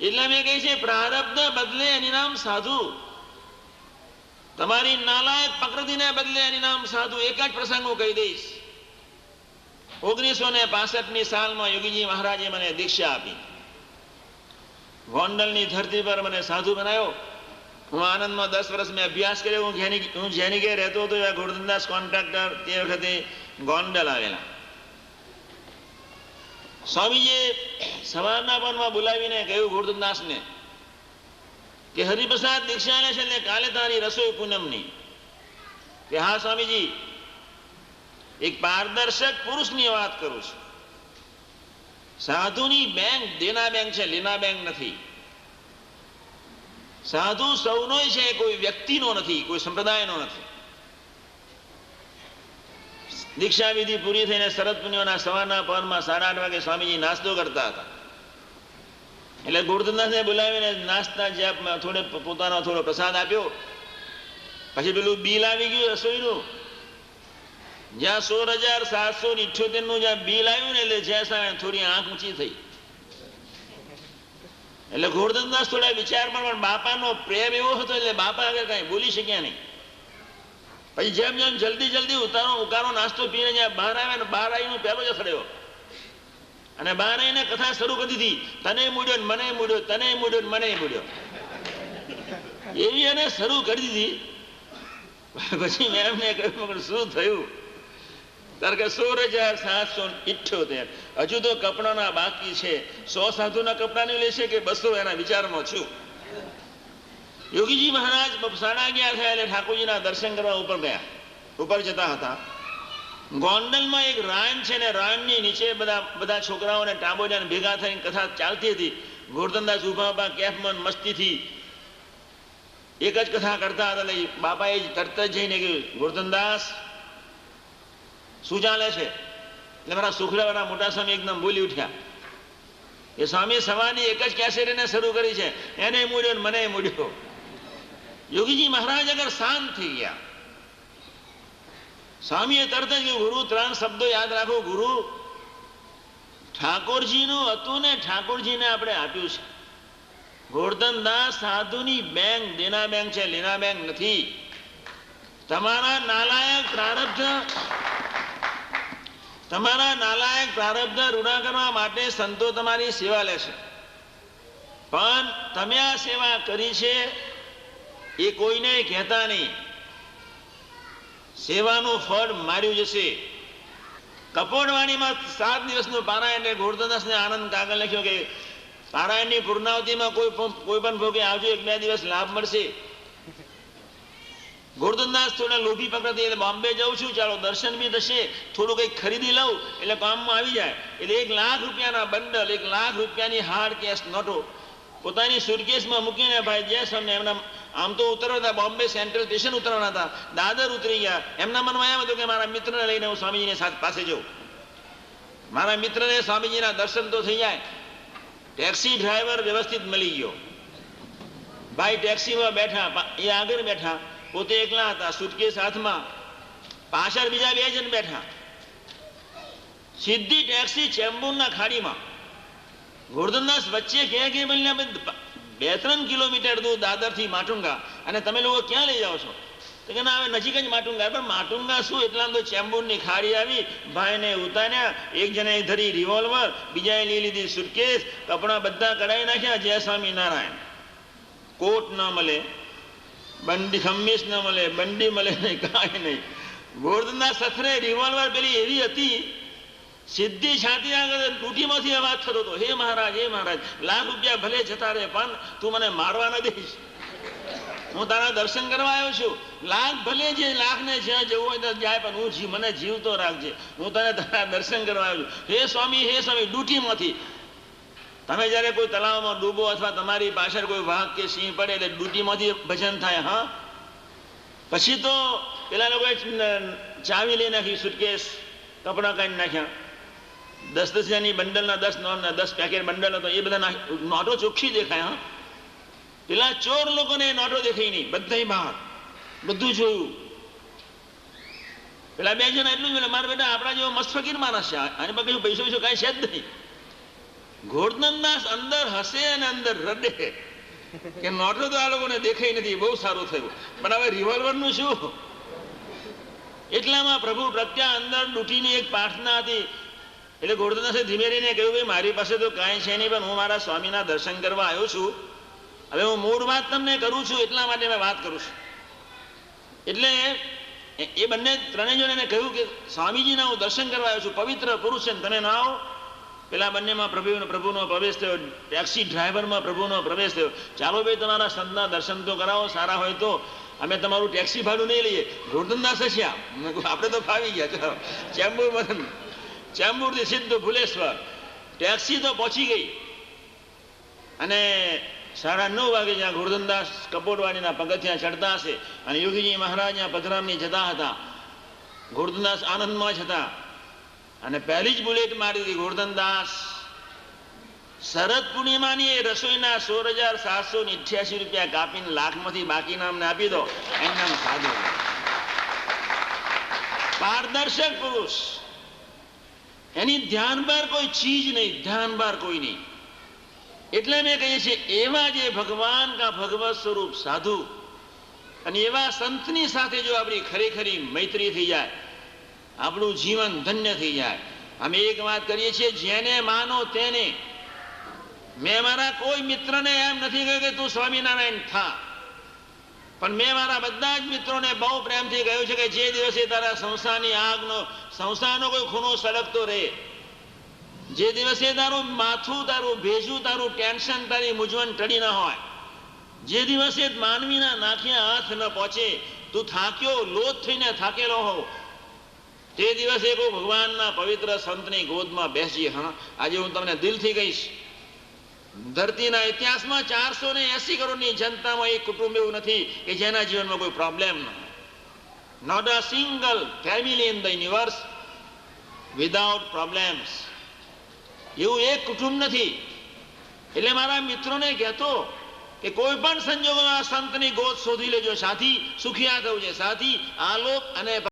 એટલે મેં કહે છે પ્રારબ્ધ બદલે એની નામ સાધુ. તમારી નાલાયક પ્રકૃતિને બદલે એની નામ સાધુ. એક જ પ્રસંગ હું કહી દઈશ. ઓગણીસો ને પાસઠની સાલમાં યોગીજી મહારાજે મને દીક્ષા આપી. ગોંડલની ધરતી પર મને સાધુ બનાવ્યો. હું આનંદમાં દસ વર્ષ મેં અભ્યાસ કર્યો. હું જેની હું જેની ઘેર રહેતો હતો એવા ગુરુદાસ કોન્ટ્રાક્ટર તે વખતે ગોંડલ આવેલા. સ્વામીજીએ સવારના પરમાં બોલાવીને કહ્યું ગુરુદાસને કે હરિપ્રસાદ દીક્ષા છે ને કાલે તારી રસોઈ પૂનમની. કે હા સ્વામીજી, એક પારદર્શક પુરુષની વાત કરું છું. સાધુની બેંક દેના બેંક છે, લીના બેંક નથી. સાધુ સૌનો છે કોઈ વ્યક્તિનો નથી, કોઈ સંપ્રદાયનો નથી. દીક્ષા વિધિ પૂરી થઈને શરદ પુણ્યોના સવારના પવનમાં સાડા આઠ વાગે સ્વામીજી નાસ્તો કરતા હતા. એટલે ગોરધનદાસને બોલાવીને નાસ્તા જ્યાં થોડે પોતાનો થોડો પ્રસાદ આપ્યો. પછી પેલું બિલ આવી ગયું રસોઈનું. જ્યાં સોળ હજાર સાતસો ઇઠ્યોતેરનું જ્યાં બિલ આવ્યું ને એટલે જ્યાં સામે થોડી આંખ ઊંચી થઈ. એટલે ગોરધનદાસ થોડા વિચારમાં પણ બાપાનો પ્રેમ એવો હતો એટલે બાપા આગળ કઈ બોલી શક્યા નહીં. પછી જેમ જેમ જલ્દી જલ્દી ઉતારો, ઉકારો, નાસ્તો પીને જ્યાં બહાર આવ્યા ને બહાર આવીને પહેલો જ અથડ્યો. અને બહાર આવીને કથા શરૂ કરી દીધી. તને મૂડ્યો ને મને મૂડ્યો, તને મૂડ્યો ને મને મૂડ્યો. એવી એને શરૂ કરી દીધી. પછી મેં એમને કહ્યું શું થયું? કારણ કે સોળ હજાર સાતસો ઇઠ્યોતેર. હજુ તો કપડાના બાકી છે. સો સાધુના કપડાની લેશે કે બસો એના વિચારમાં છું? યોગીજી મહારાજ સાડા ગયા થયા એટલે ઠાકોરજીના દર્શન કરવા ઉપર ગયા. ઉપર જતા હતા. ગોંડલમાં એક રાયણ છે ને રાયણની નીચે બધા બધા છોકરાઓને ટાંબોજાને ભેગા થઈને કથા ચાલતી હતી. ગોરધનદાસ ઊભા ઊભા કેફમાં મસ્તીથી એક જ કથા કરતા હતા. એટલે બાપાએ તરત જ જઈને કહ્યું ગોરધનદાસ શું ચાલે છે? એટલે મારા સુખડાવાના મોટા સ્વામી એકદમ બોલી ઉઠ્યા. એ સ્વામી, સવારની એક જ કેસેટ એને શરૂ કરી છે. એને મૂડ્યો મને મૂડ્યો યોગીજી મહારાજ અગર શાંત થઈ ગયા. સ્વામીએ તરત જ ગુરુ, ત્રણ શબ્દો યાદ રાખો, ગુરુ. ઠાકોરજીનું હતું ને ઠાકોરજીને આપણે આપ્યું છે. ગોરધનદાસ સાધુની બેંક, દેના બેંક છે, લેના બેંક નથી. તમારા નાલાયક પ્રારબ્ધ, તમારા નાલાયક પ્રારબ્ધ ઋણા કરવા માટે સંતો તમારી સેવા લેશે. પણ તમે આ સેવા કરી છે એ કોઈને કહેતા નહીં. સેવાનું ફળ માર્યું જશે. કપોળવાણીમાં સાત દિવસનું પારાયણ ગોરધનદાસને આનંદ કાગળ લખ્યો કે પારાયણની પૂર્ણાવતીમાં કોઈ કોઈ પણ ભોગે આવજો, એક બે દિવસ લાભ મળશે. ગોરધનદાસ થોડા લોભી પકડતી એટલે બોમ્બે જઉં છું, ચાલો દર્શન બી થશે, થોડું કંઈક ખરીદી લઉં, એટલે કામમાં આવી જાય. એટલે એક લાખ રૂપિયાના બંડલ, એક લાખ રૂપિયાની હાર્ડ કેશ નોટો પોતાની સુરકેશમાં મૂકીને ભાઈ, જય સ્વામી એમના આમ તો ઉતરવા બોમ્બે સેન્ટ્રલ સ્ટેશન ઉતરવાના હતા. દાદર ઉતરી ગયા. એમના મનમાં એમ હતું કે મારા મિત્રને લઈને હું સ્વામીજીને પાસે જઉં. મારા મિત્રને સ્વામીજીના દર્શન તો થઈ જાય. ટેક્સી ડ્રાઈવર વ્યવસ્થિત મળી ગયો. ભાઈ ટેક્સીમાં બેઠા એ આગળ બેઠા. પોતે એકલા હતા, સુટકેસ હાથમાં. પાછળ બીજા બે જણ બેઠા. સીધી ટેક્સી ચેમ્બુરના ખાડીમાં. ગોરધનદાસ વચ્ચે ક્યાં ક્યાં બનીને બે ત્રણ કિલોમીટર દૂર દાદરથી માટુંગા. અને તમે લોકો ક્યાં લઈ જાઓ છો? તો કે ના હવે નજીક જ માટુંગા. પણ માટુંગા શું? એટલા તો ચેમ્બુરની ખાડી આવી, ભાઈને ઉતાર્યા, એક જણે ધરી રિવોલ્વર બીજાએ લઈ લીધી સુટકેસ કપડાં બધા કઢાઈ નાખ્યા, જય સ્વામી નારાયણ કોટ ન મળે, બંડી, ખમીસ ન મળે, બંડી મળે નહીં કાંઈ નહીં. ગોરધના સથરે રિવોલ્વર પેલી એવી હતી સીધી છાતી આગળ તૂટીમાંથી વાત થતો હતો. હે મહારાજ હે મહારાજ, લાખ રૂપિયા ભલે જતા રહે, પણ તું મને મારવા ન દઈશ. હું તારા દર્શન કરવા આવ્યો છું. લાખ ભલે જે લાખ ને જ્યાં જવું હોય જાય, પણ હું જીવ મને જીવતો રાખજે. હું તને તારા દર્શન કરવા આવ્યો છું. હે સ્વામી હે સ્વામી, ડૂટીમાંથી. તમે જ્યારે કોઈ તળાવમાં ડૂબો અથવા તમારી પાછળ કોઈ વાઘ કે સિંહ પડે એટલે ડૂટીમાંથી ભજન થાય, હા? પછી તો પેલા લોકોએ ચાવી લઈ નાખી, સુટકેસ, કપડાં કાઢી નાખ્યા. દસ દસ હજારની બંડલના દસ નોટના દસ પેકેટ બંડલના તો એ બધા નોટો ચોખ્ખી દેખાય, હા? પેલા ચોર લોકોને નોટો દેખાઈ નહીં. બધા બહાર. બધું જોયું. પેલા બે જણા એટલું જોયું મારા બેટા, આપણા જેવો મસ્ત ફકીર માણસ છે. આની પાસે પૈસો પૈસો કાંઈ છે જ નહીં. ઘોડનંદાસ અંદર હસે અને અંદર રડે. કે નોટો તો આ લોકોને દેખાઈ નથી. બહુ સારું થયું. પણ હવે રિવોલ્વરનું શું? એટલામાં પ્રભુ પ્રત્યા અંદર ડૂટીની એક પ્રાર્થના હતી. એટલે ગોરધનદાસે ધીમે રહીને કહ્યું કે મારી પાસે તો કાંઈ છે નહીં, પણ હું મારા સ્વામીના દર્શન કરવા આવ્યો છું. હવે હું મૂળ વાત તમને કરું છું, એટલા માટે મેં વાત કરું છું. એટલે એ- બંને ત્રણેય જણ એને કહ્યું કે, સ્વામીજીના હું દર્શન કરવા આવ્યો છું, પવિત્ર પુરુષ છે તમે ના આવો. પેલા બંનેમાં પ્રભુ પ્રભુનો પ્રવેશ થયો, ટેક્સી ડ્રાઈવરમાં પ્રભુનો પ્રવેશ થયો. ચાલો ભાઈ, તમારા સંતના દર્શન તો કરાવો, સારા હોય તો. અમે તમારું ટેક્સી ભાડું નહીં લઈએ. ગોરધનદાસ છે આપણે તો ફાવી ગયા ચેમ્બુ મદન ચેમ્બુરથી સીધું ભુલેશ્વર. ટેક્સી તો પહોંચી ગઈ. અને સાડા નવ વાગે જ્યાં ગોરધનદાસ કપોટવાડીના પગથિયાં ચડતા હશે અને યોગીજી મહારાજ ત્યાં પધરામણી જતા હતા, ગોરધનદાસ આનંદમાં જ હતા. અને પહેલી જ બુલેટ મારી હતી ગોરધનદાસ. શરદ પૂર્ણિમાની એ રસોઈના સોળ હજાર સાતસો ને અઠ્યાસી રૂપિયા કાપીને લાખમાંથી બાકી નામને આપી દો. એમ નામ સાધુ. પારદર્શક પુરુષ. એની ધ્યાન બાર કોઈ ચીજ નહીં, ધ્યાન બાર કોઈ નહીં. એટલે મેં કહીએ છીએ, એવા જે ભગવાન કા ભગવત સ્વરૂપ સાધુ, અને એવા સંતની સાથે જો આપણી ખરેખરી મૈત્રી થઈ જાય, આપણું જીવન ધન્ય થઈ જાય. અમે એક વાત કરીએ છીએ, જેને માનો તેને. મેં મારા કોઈ મિત્રને એમ નથી કહ્યું કે તું સ્વામિનારાયણ થા. પણ મેં મારા બધા જ મિત્રોને બહુ પ્રેમથી કહ્યું છે કે જે દિવસે તારા સંસારની આગનો, સંસારનો કોઈ ખૂણો સળગતો રહે, જે દિવસે તારું માથું, તારું ભેજું, તારું ટેન્શન, તારી મૂંઝવણ ટળી ન હોય, જે દિવસે માનવીના નાખ્યા હાથ ન પહોંચે, તું થાક્યો, લોથ થઈને થાકેલો હો તે દિવસે કોઈ ભગવાનના પવિત્ર સંતની ગોદમાં બેસી હા? આજે હું તમને દિલથી કહીશ ધરતીના ઇતિહાસમાં ચારસો ને એસી કરોડની જનતામાં એક કુટુંબ એવું નથી કે જેના જીવનમાં કોઈ problem not a single family in the universe without problems એવું એક કુટુંબ નથી. એટલે મારા મિત્રોને કહેતો કે કોઈ પણ સંજોગોમાં સંતની ગોદ શોધી લેજો. સાથી, સુખિયા થવું છે. સાથી આલોક અને